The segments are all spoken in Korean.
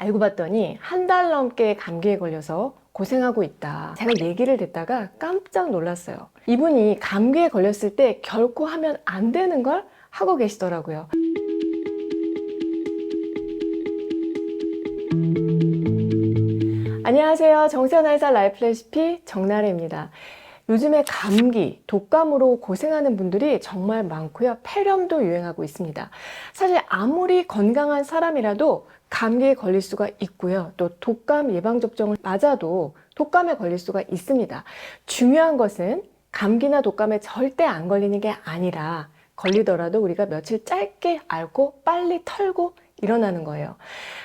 알고 봤더니 한 달 넘게 감기에 걸려서 고생하고 있다. 제가 얘기를 듣다가 깜짝 놀랐어요. 이분이 감기에 걸렸을 때 결코 하면 안 되는 걸 하고 계시더라고요. 안녕하세요. 정세현아이사 라이프 레시피 정나래입니다. 요즘에 감기, 독감으로 고생하는 분들이 정말 많고요. 폐렴도 유행하고 있습니다. 사실 아무리 건강한 사람이라도 감기에 걸릴 수가 있고요. 또 독감 예방접종을 맞아도 독감에 걸릴 수가 있습니다. 중요한 것은 감기나 독감에 절대 안 걸리는 게 아니라 걸리더라도 우리가 며칠 짧게 앓고 빨리 털고 일어나는 거예요.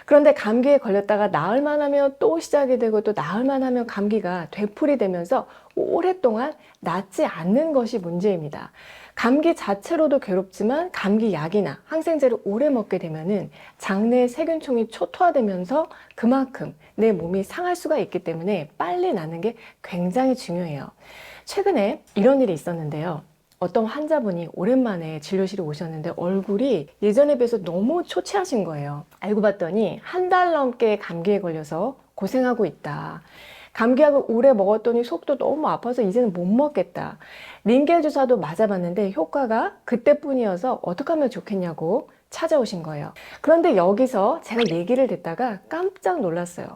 그런데 감기에 걸렸다가 나을만 하면 또 시작이 되고 또 나을만 하면 감기가 되풀이 되면서 오랫동안 낫지 않는 것이 문제입니다. 감기 자체로도 괴롭지만 감기 약이나 항생제를 오래 먹게 되면은 장내의 세균총이 초토화되면서 그만큼 내 몸이 상할 수가 있기 때문에 빨리 낫는 게 굉장히 중요해요. 최근에 이런 일이 있었는데요. 어떤 환자분이 오랜만에 진료실에 오셨는데 얼굴이 예전에 비해서 너무 초췌하신 거예요. 알고 봤더니 한 달 넘게 감기에 걸려서 고생하고 있다. 감기약을 오래 먹었더니 속도 너무 아파서 이제는 못 먹겠다. 링겔 주사도 맞아봤는데 효과가 그때뿐이어서 어떻게 하면 좋겠냐고 찾아오신 거예요. 그런데 여기서 제가 얘기를 듣다가 깜짝 놀랐어요.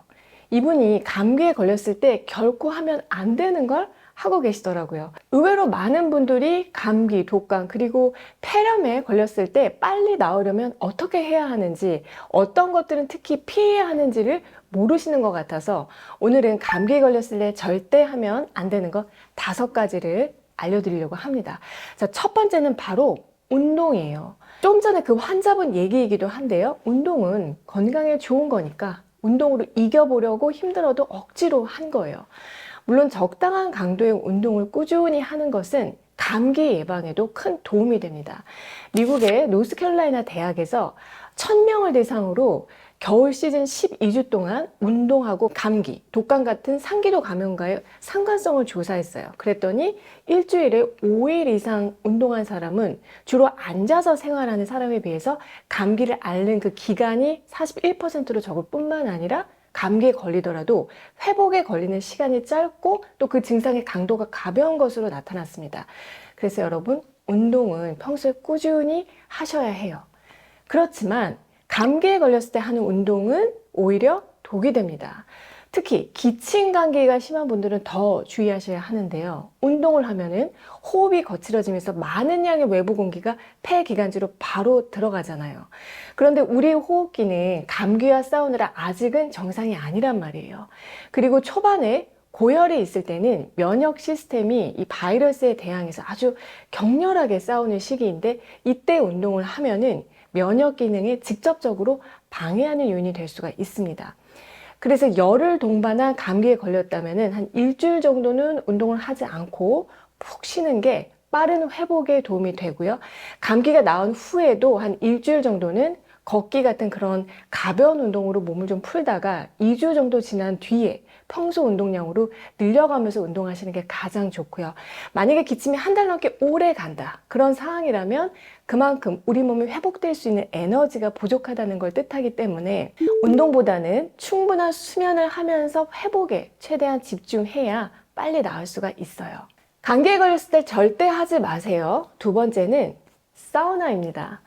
이분이 감기에 걸렸을 때 결코 하면 안 되는 걸 하고 계시더라고요. 의외로 많은 분들이 감기, 독감, 그리고 폐렴에 걸렸을 때 빨리 나으려면 어떻게 해야 하는지, 어떤 것들은 특히 피해야 하는지를 모르시는 것 같아서 오늘은 감기에 걸렸을 때 절대 하면 안 되는 것 다섯 가지를 알려드리려고 합니다. 자, 첫 번째는 바로 운동이에요. 좀 전에 그 환자분 얘기이기도 한데요. 운동은 건강에 좋은 거니까 운동으로 이겨보려고 힘들어도 억지로 한 거예요. 물론 적당한 강도의 운동을 꾸준히 하는 것은 감기 예방에도 큰 도움이 됩니다. 미국의 노스캐롤라이나 대학에서 1000명을 대상으로 겨울 시즌 12주 동안 운동하고 감기, 독감 같은 상기도 감염과의 상관성을 조사했어요. 그랬더니 일주일에 5일 이상 운동한 사람은 주로 앉아서 생활하는 사람에 비해서 감기를 앓는 그 기간이 41%로 적을 뿐만 아니라 감기에 걸리더라도 회복에 걸리는 시간이 짧고 또 그 증상의 강도가 가벼운 것으로 나타났습니다. 그래서 여러분, 운동은 평소에 꾸준히 하셔야 해요. 그렇지만 감기에 걸렸을 때 하는 운동은 오히려 독이 됩니다. 특히 기침 감기가 심한 분들은 더 주의하셔야 하는데요. 운동을 하면은 호흡이 거칠어지면서 많은 양의 외부 공기가 폐 기관지로 바로 들어가잖아요. 그런데 우리 호흡기는 감기와 싸우느라 아직은 정상이 아니란 말이에요. 그리고 초반에 고열이 있을 때는 면역 시스템이 이 바이러스에 대항해서 아주 격렬하게 싸우는 시기인데 이때 운동을 하면은 면역 기능에 직접적으로 방해하는 요인이 될 수가 있습니다. 그래서 열을 동반한 감기에 걸렸다면 한 일주일 정도는 운동을 하지 않고 푹 쉬는 게 빠른 회복에 도움이 되고요. 감기가 나은 후에도 한 일주일 정도는 걷기 같은 그런 가벼운 운동으로 몸을 좀 풀다가 2주 정도 지난 뒤에 평소 운동량으로 늘려가면서 운동하시는 게 가장 좋고요. 만약에 기침이 한 달 넘게 오래 간다. 그런 상황이라면 그만큼 우리 몸이 회복될 수 있는 에너지가 부족하다는 걸 뜻하기 때문에 운동보다는 충분한 수면을 하면서 회복에 최대한 집중해야 빨리 나을 수가 있어요. 감기에 걸렸을 때 절대 하지 마세요. 두 번째는 사우나입니다.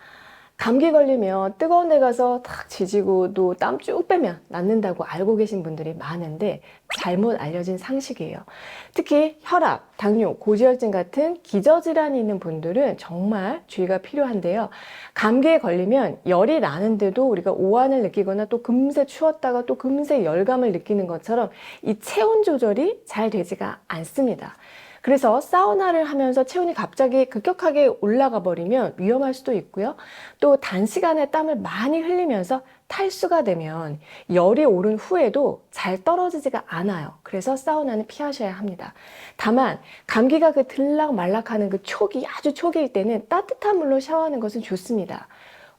감기 걸리면 뜨거운 데 가서 탁 지지고 또 땀 쭉 빼면 낫는다고 알고 계신 분들이 많은데 잘못 알려진 상식이에요. 특히 혈압, 당뇨, 고지혈증 같은 기저질환이 있는 분들은 정말 주의가 필요한데요. 감기에 걸리면 열이 나는데도 우리가 오한을 느끼거나 또 금세 추웠다가 또 금세 열감을 느끼는 것처럼 이 체온 조절이 잘 되지가 않습니다. 그래서 사우나를 하면서 체온이 갑자기 급격하게 올라가 버리면 위험할 수도 있고요. 또 단시간에 땀을 많이 흘리면서 탈수가 되면 열이 오른 후에도 잘 떨어지지가 않아요. 그래서 사우나는 피하셔야 합니다. 다만 감기가 그 들락말락하는 그 초기 아주 초기일 때는 따뜻한 물로 샤워하는 것은 좋습니다.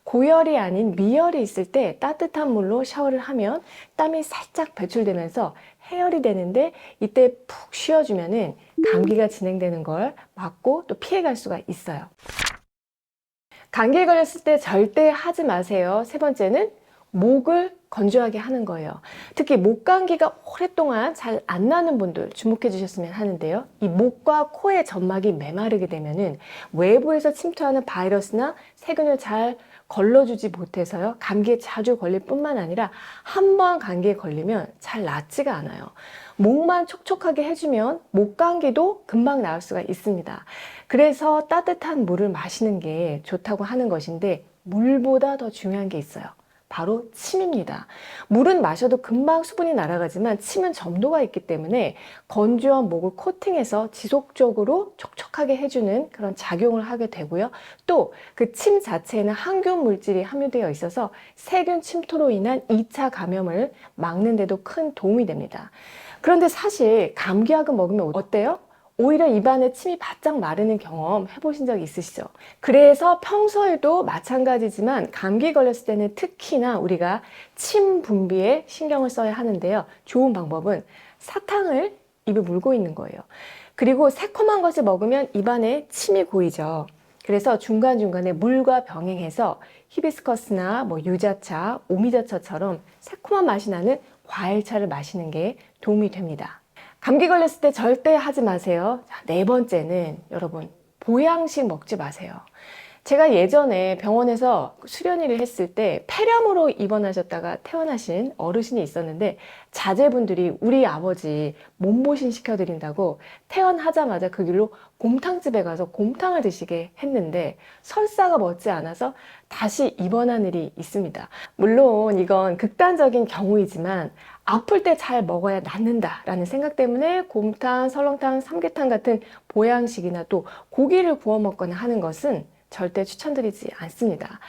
고열이 아닌 미열이 있을 때 따뜻한 물로 샤워를 하면 땀이 살짝 배출되면서 해열이 되는데 이때 푹 쉬어주면은 감기가 진행되는 걸 막고 또 피해갈 수가 있어요. 감기에 걸렸을 때 절대 하지 마세요. 세 번째는 목을 건조하게 하는 거예요. 특히 목 감기가 오랫동안 잘 안 나는 분들 주목해 주셨으면 하는데요. 이 목과 코의 점막이 메마르게 되면은 외부에서 침투하는 바이러스나 세균을 잘 걸러주지 못해서요. 감기에 자주 걸릴 뿐만 아니라 한 번 감기에 걸리면 잘 낫지가 않아요. 목만 촉촉하게 해주면 목 감기도 금방 나을 수가 있습니다. 그래서 따뜻한 물을 마시는 게 좋다고 하는 것인데 물보다 더 중요한 게 있어요. 바로 침입니다. 물은 마셔도 금방 수분이 날아가지만 침은 점도가 있기 때문에 건조한 목을 코팅해서 지속적으로 촉촉하게 해주는 그런 작용을 하게 되고요. 또 그 침 자체에는 항균 물질이 함유되어 있어서 세균 침투로 인한 2차 감염을 막는 데도 큰 도움이 됩니다. 그런데 사실 감기약을 먹으면 어때요? 오히려 입안에 침이 바짝 마르는 경험 해보신 적 있으시죠? 그래서 평소에도 마찬가지지만 감기 걸렸을 때는 특히나 우리가 침 분비에 신경을 써야 하는데요. 좋은 방법은 사탕을 입에 물고 있는 거예요. 그리고 새콤한 것을 먹으면 입안에 침이 고이죠. 그래서 중간중간에 물과 병행해서 히비스커스나 뭐 유자차, 오미자차처럼 새콤한 맛이 나는 과일차를 마시는 게 도움이 됩니다. 감기 걸렸을 때 절대 하지 마세요. 자, 네 번째는 여러분, 보양식 먹지 마세요. 제가 예전에 병원에서 수련일을 했을 때 폐렴으로 입원하셨다가 퇴원하신 어르신이 있었는데 자제분들이 우리 아버지 몸보신 시켜드린다고 퇴원하자마자 그 길로 곰탕집에 가서 곰탕을 드시게 했는데 설사가 멋지 않아서 다시 입원한 일이 있습니다. 물론 이건 극단적인 경우이지만 아플 때 잘 먹어야 낫는다라는 생각 때문에 곰탕, 설렁탕, 삼계탕 같은 보양식이나 또 고기를 구워 먹거나 하는 것은 절대 추천드리지 않습니다.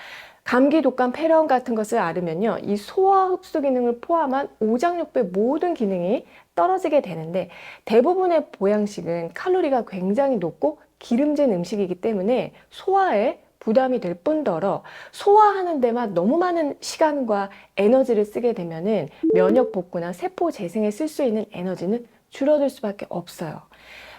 감기, 독감, 폐렴 같은 것을 앓으면요, 이 소화 흡수 기능을 포함한 오장육부의 모든 기능이 떨어지게 되는데 대부분의 보양식은 칼로리가 굉장히 높고 기름진 음식이기 때문에 소화에 부담이 될 뿐더러 소화하는 데만 너무 많은 시간과 에너지를 쓰게 되면은 면역 복구나 세포 재생에 쓸 수 있는 에너지는 줄어들 수밖에 없어요.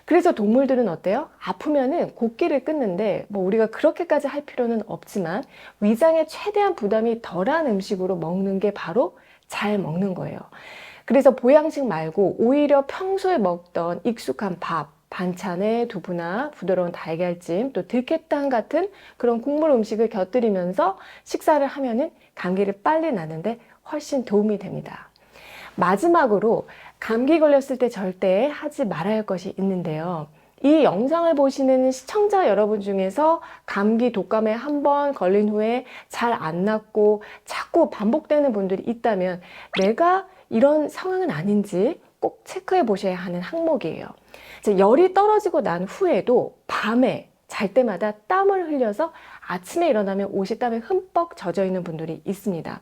그래서 동물들은 어때요? 아프면은 곡기를 끊는데 뭐 우리가 그렇게까지 할 필요는 없지만 위장에 최대한 부담이 덜한 음식으로 먹는 게 바로 잘 먹는 거예요. 그래서 보양식 말고 오히려 평소에 먹던 익숙한 밥, 반찬에 두부나 부드러운 달걀찜, 또 들깨탕 같은 그런 국물 음식을 곁들이면서 식사를 하면은 감기를 빨리 나는데 훨씬 도움이 됩니다. 마지막으로 감기 걸렸을 때 절대 하지 말아야 할 것이 있는데요. 이 영상을 보시는 시청자 여러분 중에서 감기 독감에 한 번 걸린 후에 잘 안 낫고 자꾸 반복되는 분들이 있다면 내가 이런 상황은 아닌지 꼭 체크해 보셔야 하는 항목이에요. 열이 떨어지고 난 후에도 밤에 잘 때마다 땀을 흘려서 아침에 일어나면 옷이 땀에 흠뻑 젖어 있는 분들이 있습니다.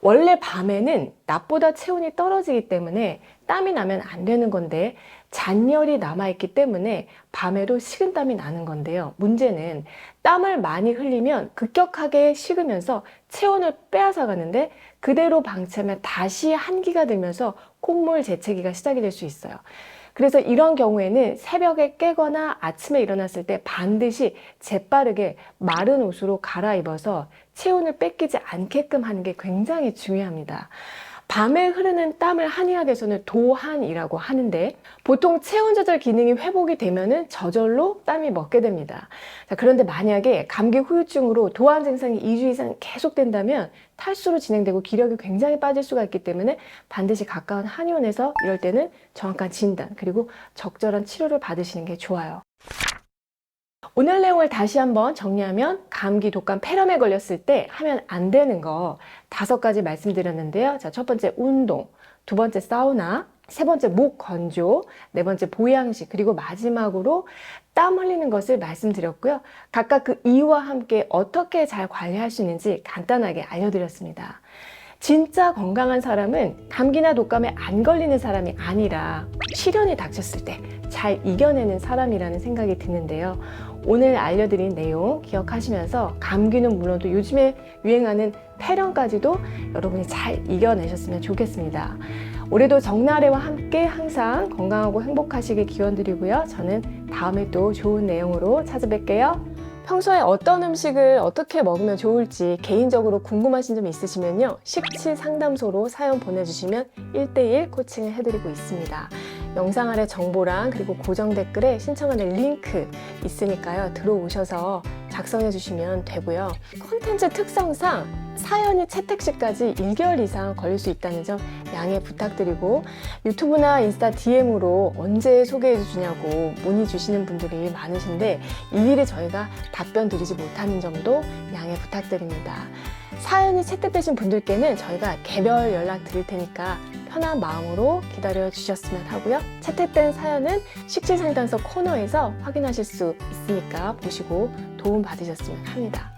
원래 밤에는 낮보다 체온이 떨어지기 때문에 땀이 나면 안 되는 건데 잔열이 남아있기 때문에 밤에도 식은땀이 나는 건데요. 문제는 땀을 많이 흘리면 급격하게 식으면서 체온을 빼앗아 가는데 그대로 방치하면 다시 한기가 들면서 콧물 재채기가 시작이 될 수 있어요. 그래서 이런 경우에는 새벽에 깨거나 아침에 일어났을 때 반드시 재빠르게 마른 옷으로 갈아입어서 체온을 뺏기지 않게끔 하는 게 굉장히 중요합니다. 밤에 흐르는 땀을 한의학에서는 도한이라고 하는데 보통 체온 조절 기능이 회복이 되면은 저절로 땀이 먹게 됩니다. 자, 그런데 만약에 감기 후유증으로 도한 증상이 2주 이상 계속된다면 탈수로 진행되고 기력이 굉장히 빠질 수가 있기 때문에 반드시 가까운 한의원에서 이럴 때는 정확한 진단 그리고 적절한 치료를 받으시는 게 좋아요. 오늘 내용을 다시 한번 정리하면 감기, 독감, 폐렴에 걸렸을 때 하면 안 되는 거 다섯 가지 말씀드렸는데요. 자, 첫 번째 운동, 두 번째 사우나, 세 번째 목 건조, 네 번째 보양식, 그리고 마지막으로 땀 흘리는 것을 말씀드렸고요. 각각 그 이유와 함께 어떻게 잘 관리할 수 있는지 간단하게 알려드렸습니다. 진짜 건강한 사람은 감기나 독감에 안 걸리는 사람이 아니라 시련이 닥쳤을 때 잘 이겨내는 사람이라는 생각이 드는데요. 오늘 알려드린 내용 기억하시면서 감기는 물론도 요즘에 유행하는 폐렴까지도 여러분이 잘 이겨내셨으면 좋겠습니다. 올해도 정나래와 함께 항상 건강하고 행복하시길 기원드리고요. 저는 다음에 또 좋은 내용으로 찾아뵐게요. 평소에 어떤 음식을 어떻게 먹으면 좋을지 개인적으로 궁금하신 점 있으시면요. 식치 상담소로 사연 보내주시면 1대1 코칭을 해드리고 있습니다. 영상 아래 정보랑 그리고 고정 댓글에 신청하는 링크 있으니까요. 들어오셔서 작성해 주시면 되고요. 콘텐츠 특성상 사연이 채택 시까지 1개월 이상 걸릴 수 있다는 점 양해 부탁드리고 유튜브나 인스타 DM으로 언제 소개해 주냐고 문의 주시는 분들이 많으신데 일일이 저희가 답변 드리지 못하는 점도 양해 부탁드립니다. 사연이 채택되신 분들께는 저희가 개별 연락 드릴 테니까 편한 마음으로 기다려 주셨으면 하고요. 채택된 사연은 식지상담소 코너에서 확인하실 수 있으니까 보시고 도움 받으셨으면 합니다.